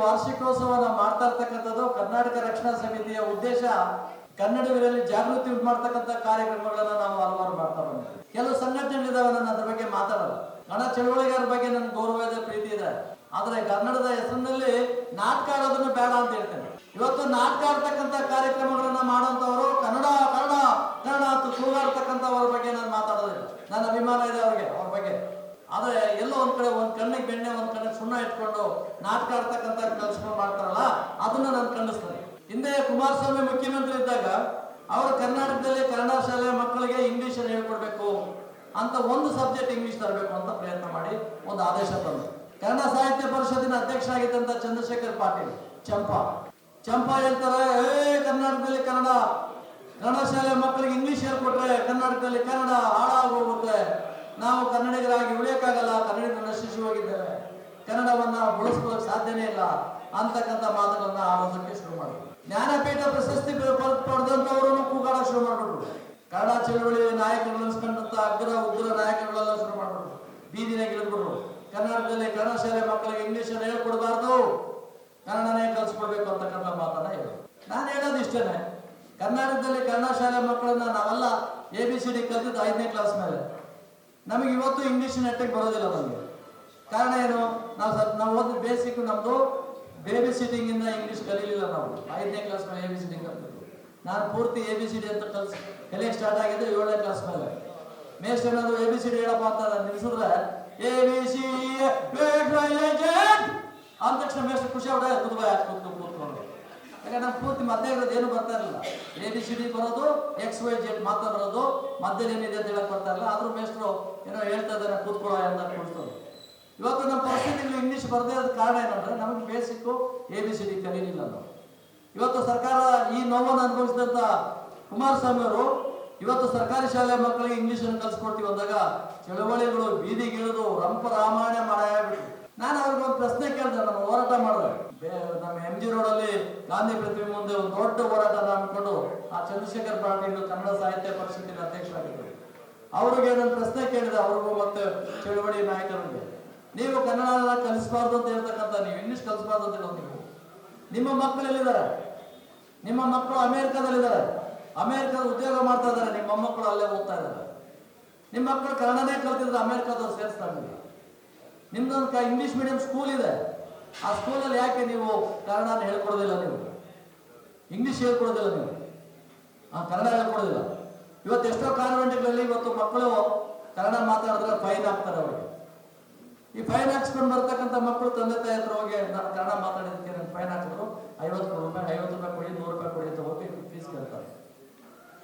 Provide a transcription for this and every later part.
ವಾರ್ಷಿಕೋತ್ಸವನ ಮಾಡ್ತಾ ಇರ್ತಕ್ಕಂಥದ್ದು ಕರ್ನಾಟಕ ರಕ್ಷಣಾ ಸಮಿತಿಯ ಉದ್ದೇಶ ಕನ್ನಡಿಗರಲ್ಲಿ ಜಾಗೃತಿ ಮಾಡ್ತಕ್ಕಂಥ ಕಾರ್ಯಕ್ರಮಗಳನ್ನ ನಾವು ಹಲವಾರು ಮಾಡ್ತಾ ಬಂದಿದ್ದೀವಿ. ಕೆಲವು ಸಂಘಟನೆಗಳಿದಾವೆ ನಾನು ಅದ್ರ ಬಗ್ಗೆ ಮಾತಾಡಲ್ಲ ಕನ್ನಡ ಚಳವಳಿಗಾರ ಬಗ್ಗೆ ನನ್ಗೆ ಗೌರವ ಇದೆ ಪ್ರೀತಿ ಇದೆ. ಆದ್ರೆ ಕನ್ನಡದ ಹೆಸರಿನಲ್ಲಿ ನಾಟಕ ಆಡೋದನ್ನು ಬೇಡ ಅಂತ ಹೇಳ್ತೇನೆ. ಇವತ್ತು ನಾಟಕ ಆಡ್ತಕ್ಕಂಥ ಕಾರ್ಯಕ್ರಮಗಳನ್ನ ಮಾಡುವಂತವರು ಕನ್ನಡ ಕನ್ನಡ ಕನ್ನಡ ಅಂತ ಕೂಗಾಡ್ತಕ್ಕಂಥವ್ರ ಬಗ್ಗೆ ನಾನು ಮಾತಾಡೋದಿಲ್ಲ. ನನ್ನ ಅಭಿಮಾನ ಅವ್ರಿಗೆ ಅವ್ರ ಬಗ್ಗೆ ಆದ್ರೆ ಎಲ್ಲೋ ಒಂದ್ ಕಡೆ ಒಂದ್ ಕಣ್ಣಿಗೆ ಬೆಣ್ಣೆ ಒಂದ್ ಕಣ್ಣಿಗೆ ಸುಣ್ಣ ಇಟ್ಕೊಂಡು ನಾಟಕ ಆಡ್ತಕ್ಕಂಥ ಕೆಲಸಗಳು ಮಾಡ್ತಾರಲ್ಲ, ಅದನ್ನ ನಾನು ಖಂಡಿಸ್ತೇನೆ. ಹಿಂದೆ ಕುಮಾರಸ್ವಾಮಿ ಮುಖ್ಯಮಂತ್ರಿ ಇದ್ದಾಗ, ಅವರು ಕರ್ನಾಟಕದಲ್ಲಿ ಕನ್ನಡ ಶಾಲೆಯ ಮಕ್ಕಳಿಗೆ ಇಂಗ್ಲಿಷ್ ಅನ್ನು ಹೇಳ್ಕೊಡ್ಬೇಕು ಅಂತ ಒಂದು ಸಬ್ಜೆಕ್ಟ್ ಇಂಗ್ಲಿಷ್ ತರಬೇಕು ಅಂತ ಪ್ರಯತ್ನ ಮಾಡಿ ಒಂದು ಆದೇಶ ತಂದರು ಕನ್ನಡ ಸಾಹಿತ್ಯ ಪರಿಷತ್ತಿನ ಅಧ್ಯಕ್ಷ ಆಗಿದ್ದಂತ ಚಂದ್ರಶೇಖರ್ ಪಾಟೀಲ್, ಚಂಪಾ. ಚಂಪಾ ಹೇಳ್ತಾರೆ, ಏ, ಕರ್ನಾಟಕದಲ್ಲಿ ಕನ್ನಡ ಕನ್ನಡ ಶಾಲೆ ಮಕ್ಕಳಿಗೆ ಇಂಗ್ಲಿಷ್ ಹೇಳ್ಕೊಟ್ರೆ ಕರ್ನಾಟಕದಲ್ಲಿ ಕನ್ನಡ ಹಾಳಾಗೋಗುತ್ತೆ ನಾವು ಕನ್ನಡಿಗರಾಗಿ ಉಳಿಯಕ್ಕಾಗಲ್ಲ ಕನ್ನಡಿಗರು ನಶಿಸಿ ಹೋಗಿದ್ದೇವೆ. ಕನ್ನಡವನ್ನ ಬಳಸ್ಕೊಳ್ಳೋಕೆ ಸಾಧ್ಯನೇ ಇಲ್ಲ ಅಂತಕ್ಕಂಥ ಮಾತುಗಳನ್ನ ಆಡೋದಕ್ಕೆ ಶುರು ಮಾಡಿದ್ರು. ಜ್ಞಾನಪೀಠ ಪ್ರಶಸ್ತಿ ಪಡೆದಂತವರು ಕೂಗಾಡ ಶುರು ಮಾಡಿಬಿಟ್ರು. ಕನ್ನಡ ಚಳವಳಿ ನಾಯಕರು ಅಗ್ರ ಉಗ್ರ ನಾಯಕರುಗಳೆಲ್ಲ ಶುರು ಮಾಡಿಬಿಟ್ರು. ಬೀದಿನಾಗ ಇಳಿದ್ಬಿಟ್ರು ಕನ್ನಡದಲ್ಲಿ ಕನ್ನಡ ಶಾಲೆ ಮಕ್ಕಳಿಗೆ ಇಂಗ್ಲಿಷ್ ಅನ್ನು ಹೇಳ್ಕೊಡ್ಬಾರ್ದು. ಕನ್ನಡನೇ ಕಲಿಸ್ಕೊಡ್ಬೇಕು ಅಂತಕ್ಕಂಥ ಮಾತನ್ನ ಹೇಳಿದ್ರು. ನಾನು ಹೇಳೋದು ಇಷ್ಟೇನೆ. ಕರ್ನಾಟಕದಲ್ಲಿ ಕನ್ನಡ ಶಾಲೆ ಮಕ್ಕಳನ್ನ ನಾವೆಲ್ಲ ಎ ಬಿ ಸಿ ಡಿ ಕಲ್ತಿದ್ದು ಐದನೇ ಕ್ಲಾಸ್ ಮೇಲೆ. ನಮಗೆ ಇವತ್ತು ಇಂಗ್ಲಿಷ್ ನೆಟ್ಟಿಗೆ ಬರೋದಿಲ್ಲ ನಮಗೆ. ಕಾರಣ ಏನು? ನಾವು ಸ್ವಲ್ಪ ನಾವು ಓದಿದ ಬೇಸಿಕ್ ನಮ್ಮದು ಬೇಬಿ ಸಿಟಿಂಗ್ ಇಂದ ಇಂಗ್ಲಿಷ್ ಕಲೀಲಿಲ್ಲ ನಾವು. ಐದನೇ ಕ್ಲಾಸ್ ಮೇಲೆ ಎ ಬಿ ಸಿಟಿಂಗ್ ಡಿ ನಾನು ಪೂರ್ತಿ ಎ ಬಿ ಸಿ ಡಿ ಅಂತ ಕಲ್ಸ್ ಕಲಿಯಕ್ಕೆ ಸ್ಟಾರ್ಟ್ ಆಗಿದ್ದು ಏಳನೇ ಕ್ಲಾಸ್ ಮೇಲೆ. ಮೇಸ್ಟ್ ಏನಾದ್ರು ಎ ಬಿ ಸಿ ಡಿ ಹೇಳಪ್ಪ ಅಂತ ನಿಲ್ಸಿದ್ರೆ ಎ ಬಿ ಸಿ ಅಂದ ತಕ್ಷಣ ಮೇಸ್ಟ್ ಖುಷಿ ಅವ್ರೆ ಕುದುಬ ಕೂತ್ಕೊಂಡು ಕೂತ್ಕೊಂಡು? ಯಾಕಂದ್ರೆ ನಮ್ಮ ಪೂರ್ತಿ ಮಧ್ಯ ಇರೋದು ಏನು ಬರ್ತಾ ಇರಲಿಲ್ಲ. ಎ ಬಿ ಸಿ ಡಿ ಬರೋದು ಎಕ್ಸ್ ವೈ ಜೆಡ್ ಮಾತ್ರ ಬರೋದು ಮಧ್ಯದಲ್ಲಿ ಏನಿದೆ ಅಂತ ಹೇಳಕ್ ಬರ್ತಾ ಇರಲಿಲ್ಲ. ಆದ್ರೂ ಮೇಸ್ಟ್ರು ಏನೋ ಹೇಳ್ತಾ ಇದ್ದಾರೆ ಕೂತ್ಕೊಳ್ಳೋ ಅಂತ ಕೂರಿಸೋದು ಇವತ್ತು ನಮ್ಮ ಪರಿಸ್ಥಿತಿಗಳು ಇಂಗ್ಲಿಷ್ ಬರದೇ ಇರೋದ ಕಾರಣ ಏನಂದ್ರೆ ನಮಗೆ basic A B C D ಕಲೀಲಿಲ್ಲ ನಾವು ಇವತ್ತು ಸರ್ಕಾರ ಈ ನೋವನ್ನು ಅನುಭವಿಸಿದಂತ ಕುಮಾರಸ್ವಾಮಿ ಅವರು ಇವತ್ತು ಸರ್ಕಾರಿ ಶಾಲೆ ಮಕ್ಕಳಿಗೆ ಇಂಗ್ಲಿಷ್ ಅನ್ನು ಕಲಿಸ್ಕೊಡ್ತೀವಿ ಅಂದಾಗ ಚಳವಳಿಗಳು, ಬೀದಿಗಿಳಿದು ರಂಪ ರಾಮಾಯಣ ಮಾಡಿ ನಾನು ಅವ್ರಿಗೆ ಒಂದು ಪ್ರಶ್ನೆ ಕೇಳಿದೆ, ನಮ್ಮ ಹೋರಾಟ ಮಾಡಿದೆ ನಮ್ಮ ಎಂ ಜಿ ರೋಡಲ್ಲಿ ಗಾಂಧಿ ಪ್ರತಿಮೆ ಮುಂದೆ ಒಂದು ದೊಡ್ಡ ಹೋರಾಟ ಅನ್ಕೊಂಡು ಆ ಚಂದ್ರಶೇಖರ್ ಪಾಟೀಲ್ ಕನ್ನಡ ಸಾಹಿತ್ಯ ಪರಿಷತ್ತಿನ ಅಧ್ಯಕ್ಷರಾಗಿದ್ದರು. ಅವ್ರಿಗೆ ನಾನು ಪ್ರಶ್ನೆ ಕೇಳಿದೆ, ಅವ್ರಿಗೂ ಮತ್ತೆ ಚಳವಳಿ ನಾಯಕರಿಗೆ ನೀವು ಕನ್ನಡ ಕಲಿಸಬಾರ್ದು ಅಂತ ಹೇಳ್ತಕ್ಕಂಥ ನೀವು ಇಂಗ್ಲಿಷ್ ಕಲಿಸಬಾರ್ದು ಅಂತ ಹೇಳೋದು ನೀವು. ನಿಮ್ಮ ಮಕ್ಕಳು ಎಲ್ಲಿದ್ದಾರೆ ನಿಮ್ಮ ಮಕ್ಕಳು ಅಮೇರಿಕಾದಲ್ಲಿದ್ದಾರೆ. ಅಮೇರಿಕಾದ ಉದ್ಯೋಗ ಮಾಡ್ತಾ ಇದ್ದಾರೆ. ನಿಮ್ಮ ಮೊಮ್ಮಕ್ಕಳು ಅಲ್ಲೇ ಓದ್ತಾ ಇದ್ದಾರೆ. ನಿಮ್ಮ ಮಕ್ಕಳು ಕನ್ನಡನೇ ಕಲ್ತಿದ್ರೆ ಅಮೇರಿಕಾದವ್ರು ಸೇರಿಸ್ತಾ ಇದ್ದಾರೆ. ನಿಮ್ದೊಂದು ಇಂಗ್ಲಿಷ್ ಮೀಡಿಯಂ ಸ್ಕೂಲ್ ಇದೆ. ಆ ಸ್ಕೂಲಲ್ಲಿ ಯಾಕೆ ನೀವು ಕನ್ನಡನ ಹೇಳ್ಕೊಡೋದಿಲ್ಲ ನೀವು? ಇಂಗ್ಲಿಷ್ ಹೇಳ್ಕೊಡೋದಿಲ್ಲ ನೀವು. ಆ ಕನ್ನಡ ಹೇಳ್ಕೊಡೋದಿಲ್ಲ. ಇವತ್ತು ಎಷ್ಟೋ ಕಾನ್ವೆಂಟ್ಗಳಲ್ಲಿ ಇವತ್ತು ಮಕ್ಕಳು ಕನ್ನಡ ಮಾತಾಡಿದ್ರೆ ಫೈನ್ ಆಗ್ತಾರೆ ಅವರಿಗೆ. ಈ ಫೈನ್ ಹಾಕ್ಸ್ಕೊಂಡು ಬರ್ತಕ್ಕಂಥ ಮಕ್ಕಳು ತಂದೆ ತಾಯಿ ಹತ್ರ ಹೋಗಿ ನಾನು ಕನ್ನಡ ಮಾತಾಡಿದಕ್ಕೆ ನನ್ನ ಫೈನ್ ಹಾಕಿದ್ರು ಐವತ್ತು ರೂಪಾಯಿ ಐವತ್ತು ರೂಪಾಯಿ ಕೊಡಿ, ನೂರು ರೂಪಾಯಿ ಕೊಡಿ ಅಂತ ಹೋಗಿ ಫೀಸ್ ಕೇಳ್ತಾರೆ.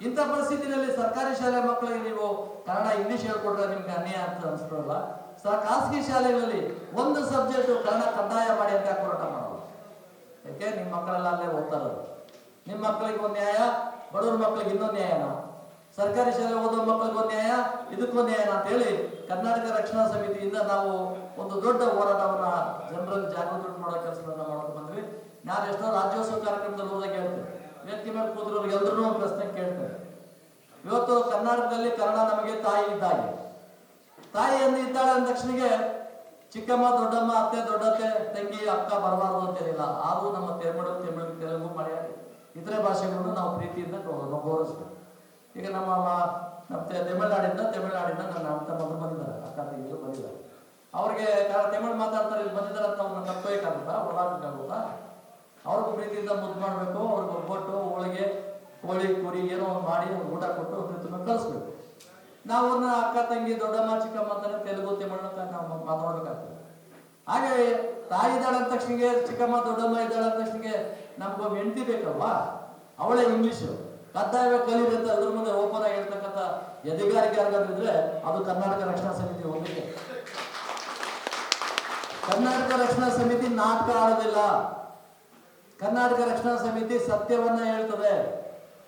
ಇಂಥ ಪರಿಸ್ಥಿತಿಯಲ್ಲಿ ಸರ್ಕಾರಿ ಶಾಲೆ ಮಕ್ಕಳಿಗೆ ನೀವು ಕನ್ನಡ, ಇಂಗ್ಲಿಷ್ ಹೇಳ್ಕೊಟ್ರೆ ನಿಮ್ಗೆ ಅನ್ಯಾಯ ಅಂತ ಅನ್ಸ್ಕೊಳ್ಳಲ್ಲ ಸ, ಖಾಸಗಿ ಶಾಲೆಗಳಲ್ಲಿ ಒಂದು ಸಬ್ಜೆಕ್ಟ್ ಕನ್ನಡ ಕಡ್ಡಾಯ ಮಾಡಿ ಅಂತ ಹೋರಾಟ ಮಾಡೋದು. ಯಾಕೆ? ನಿಮ್ಮ ಮಕ್ಕಳೆಲ್ಲ ಅಲ್ಲೇ ಓದ್ತಾ ಇರೋದು. ನಿಮ್ಮ ಮಕ್ಕಳಿಗೆ ಒಂದು ನ್ಯಾಯ, ಬಡವ್ರ ಮಕ್ಕಳಿಗೆ ಇನ್ನೊಂದು ನ್ಯಾಯನ? ಸರ್ಕಾರಿ ಶಾಲೆ ಓದೋ ಮಕ್ಕಳಿಗೆ ನ್ಯಾಯ? ಇದಕ್ಕೊಂದು ನ್ಯಾಯ ಅಂತ ಹೇಳಿ ಕರ್ನಾಟಕ ರಕ್ಷಣಾ ಸಮಿತಿಯಿಂದ ನಾವು ಒಂದು ದೊಡ್ಡ ಹೋರಾಟವನ್ನ ಜನರಲ್ಲಿ ಜಾಗೃತಿ ಮಾಡೋ ಕೆಲಸವನ್ನ ಮಾಡ್ಕೊಂಡು ಬಂದ್ವಿ. ನಾನು ಎಷ್ಟೋ ರಾಜ್ಯೋತ್ಸವ ಕಾರ್ಯಕ್ರಮದಲ್ಲಿ ಹೋದಾಗ ಹೇಳ್ತೇನೆ ವ್ಯಕ್ತಿ ಮೇಲೆ ಕೂತಿರೋರು ಒಂದು ಪ್ರಶ್ನೆ ಕೇಳ್ತಾರೆ. ಇವತ್ತು ಕರ್ನಾಟಕದಲ್ಲಿ ಕನ್ನಡ ನಮಗೆ ತಾಯಿ ತಾಯಿ ಎಂದು ಇದ್ದಾಳೆ ಅಂದ ತಕ್ಷಣಗೆ ಚಿಕ್ಕಮ್ಮ, ದೊಡ್ಡಮ್ಮ, ಅತ್ತೆ, ದೊಡ್ಡತ್ತೆ, ತಂಗಿ, ಅಕ್ಕ ಬರಬಾರ್ದು ಅಂತೇನಿಲ್ಲ ಆದರೂ ನಮ್ಮ ತೆಮಿಳು ತೆಮಿಳು, ತೆಲುಗು, ಮಲಯಾಳಿ ಇತರೆ ಭಾಷೆಗಳನ್ನು ನಾವು ಪ್ರೀತಿಯಿಂದ ಗೌ- ಗೌರವಿಸ್ಬೇಕು ಈಗ ನಮ್ಮ ತಮಿಳ್ನಾಡಿಂದ ತಮಿಳ್ನಾಡಿಂದ ನನ್ನ ಅಂತ ತಮ್ಮಂದ್ರು ಬಂದಿದ್ದಾರೆ. ಅಕ್ಕ ತಂಗಿಗಳು ಬಂದಿದ್ದಾರೆ. ಅವ್ರಿಗೆ ತಮಿಳು ಮಾತಾಡ್ತಾರೆ, ಇಲ್ಲಿ ಬಂದಿದ್ದಾರೆ ಅಂತ ಅವ್ರನ್ನ ಕಟ್ಟಬೇಕಾಗುತ್ತ ಓಡಾಡಬೇಕಾಗುತ್ತಾ ಅವ್ರಿಗೂ ಪ್ರೀತಿಯಿಂದ ಮುದ್ದು ಮಾಡಬೇಕು, ಅವ್ರಿಗೆ ಒಬ್ಬಟ್ಟು ಹೋಳಿಗೆ, ಕೋಳಿ, ಕುರಿ ಏನೋ ಮಾಡಿ ಊಟ ಕೊಟ್ಟು ಪ್ರೀತಿನ ಕಳಿಸ್ಬೇಕು. ನಾವು ಅವ್ರನ್ನ ಅಕ್ಕ, ತಂಗಿ, ದೊಡ್ಡಮ್ಮ, ಚಿಕ್ಕಮ್ಮ ಅಂತಾನೆ ತೆಲುಗು, ತಮಿಳು ಅಂತ ನಾವು ಮಾತಾಡ್ಬೇಕಾಗ್ತದೆ. ಹಾಗೆ ತಾಯಿ ಇದ್ದಾಳೆ ಅಂದ ತಕ್ಷಣಗೆ, ಚಿಕ್ಕಮ್ಮ, ದೊಡ್ಡಮ್ಮ ಇದ್ದಾಳೆ ಅಂದ ತಕ್ಷಣಗೆ ನಮ್ಗೊಂದು ಹೆಂಡತಿ ಬೇಕಲ್ವಾ? ಅವಳೇ ಇಂಗ್ಲಿಷು. ಕಡ್ಡಾಯ ಕಲೀಲಿ ಅಂತ ಅದ್ರ ಮುಂದೆ ಓಪನ್ ಆಗಿ ಎದೆಗಾರಿಕೆ ಆಗದಿದ್ರೆ ಅದು ಕರ್ನಾಟಕ ರಕ್ಷಣಾ ಸಮಿತಿ ಒಂದಿಗೆ ಕರ್ನಾಟಕ ರಕ್ಷಣಾ ಸಮಿತಿ ನಾಟಕ ಆಡೋದಿಲ್ಲ. ಕರ್ನಾಟಕ ರಕ್ಷಣಾ ಸಮಿತಿ ಸತ್ಯವನ್ನ ಹೇಳ್ತದೆ.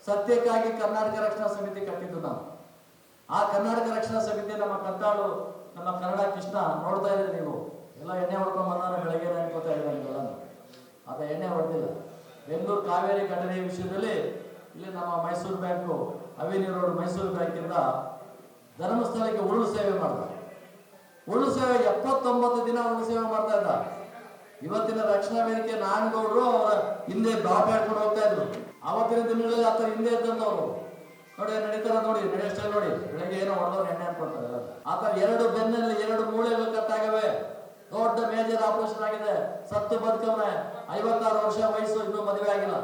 ಸತ್ಯಕ್ಕಾಗಿ ಕರ್ನಾಟಕ ರಕ್ಷಣಾ ಸಮಿತಿ ಕಟ್ಟಿದ್ದು ನಾವು. ಆ ಕರ್ನಾಟಕ ರಕ್ಷಣಾ ಸಮಿತಿ ನಮ್ಮ ಕಂತಾಳು ನಮ್ಮ ಕನ್ನಡ ಕೃಷ್ಣ ನೋಡ್ತಾ ಇದ್ರೆ ನೀವು. ಎಲ್ಲ ಎಣ್ಣೆ ಹೊಡ್ಕೊಂಡ್ ಬಂದಾನೆ ಬೆಳಗ್ಗೆ ಅನ್ಕೋತಾ ಇದ್ದಾರೆ ಆತ ಅದ ಎಣ್ಣೆ ಹೊಡೆದಿಲ್ಲ. ಬೆಂಗಳೂರು ಕಾವೇರಿ ಘಟನೆ ವಿಷಯದಲ್ಲಿ ಇಲ್ಲಿ ನಮ್ಮ Mysuru bank avenue road Mysuru ಬ್ಯಾಂಕಿಂದ ಧರ್ಮಸ್ಥಳಕ್ಕೆ ಉರುಳು ಸೇವೆ ಮಾಡ್ತಾರೆ ಉರುಳು ಸೇವೆ ಎಪ್ಪತ್ತೊಂಬತ್ತು ದಿನ ಉರುಳು ಸೇವೆ ಮಾಡ್ತಾ ಇದ್ದ. ಇವತ್ತಿನ ರಕ್ಷಣಾ ವೇದಿಕೆ ನಾನಗೌಡರು ಅವರ ಹಿಂದೆ ಬಾಬೆ ಹಾಕೊಂಡು ಹೋಗ್ತಾ ಇದ್ರು. ಅವತ್ತಿನ ದಿನಗಳಲ್ಲಿ ಆತ ಹಿಂದೆ ಇದ್ದಂತವ್ರು ನೋಡಿ ನಡೀತಾರ ನೋಡಿ ನಡೆಯಷ್ಟೇ ನೋಡಿ. ಬೆಳಗ್ಗೆ ಏನೋ ಹೊಡೆದವ್ರು ಎಣ್ಣೆ ಎಲ್ಲರೂ. ಆತ ಎರಡು ಬೆನ್ನಲ್ಲಿ ಎರಡು ಮೂಳೆಗಳು ಕಟ್ಟಾಗವೆ ದೊಡ್ಡ ಮೇಜರ್ ಆಪರೇಷನ್ ಆಗಿದೆ. ಸತ್ತು ಬದುಕವನೆ. ಐವತ್ತಾರು ವರ್ಷ ವಯಸ್ಸು, ಇನ್ನೂ ಮದುವೆ ಆಗಿಲ್ಲ.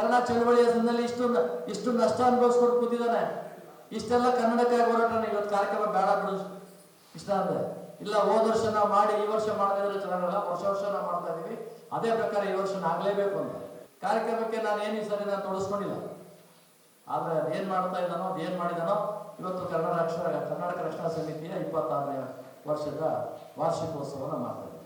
ಕನ್ನಡ ಚಳವಳಿಯ ಸಂದರ್ಭದಲ್ಲಿ ಇಷ್ಟು ಇಷ್ಟು ನಷ್ಟ ಅನುಭವಿಸ್ಕೊಂಡು ಕೂತಿದ್ದಾನೆ. ಇಷ್ಟೆಲ್ಲ ಕನ್ನಡಕ್ಕಾಗಿ ಹೋರಾಟ ಇವತ್ತು ಕಾರ್ಯಕ್ರಮ ಬೇಡ ಬಿಡು. ಇಷ್ಟ ಅಂದ್ರೆ ಇಲ್ಲ, ಹೋದ ವರ್ಷ ನಾವು ಮಾಡಿ, ಈ ವರ್ಷ ಮಾಡಿದ್ರೆ ಚೆನ್ನಾಗಲ್ಲ ವರ್ಷ ವರ್ಷ ನಾವು ಮಾಡ್ತಾ ಇದೀವಿ. ಅದೇ ಪ್ರಕಾರ ಈ ವರ್ಷ ಆಗ್ಲೇಬೇಕು ಅಂತ. ಕಾರ್ಯಕ್ರಮಕ್ಕೆ ನಾನು ಏನು ಈ ಸರಿ ನಾನು ತೊಡಸ್ಕೊಂಡಿಲ್ಲ. ಆದ್ರೆ ಅದೇನ್ ಮಾಡ್ತಾ ಇದ್ದಾನೋ ಅದೇನ್ ಮಾಡಿದಾನೋ, ಇವತ್ತು ಕನ್ನಡ ಅಕ್ಷರ ಕರ್ನಾಟಕ ರಕ್ಷಣಾ ಸಮಿತಿಯ ಇಪ್ಪತ್ತಾರನೇ ವರ್ಷದ ವಾರ್ಷಿಕೋತ್ಸವನ ಮಾಡ್ತಾ ಇದ್ದೀವಿ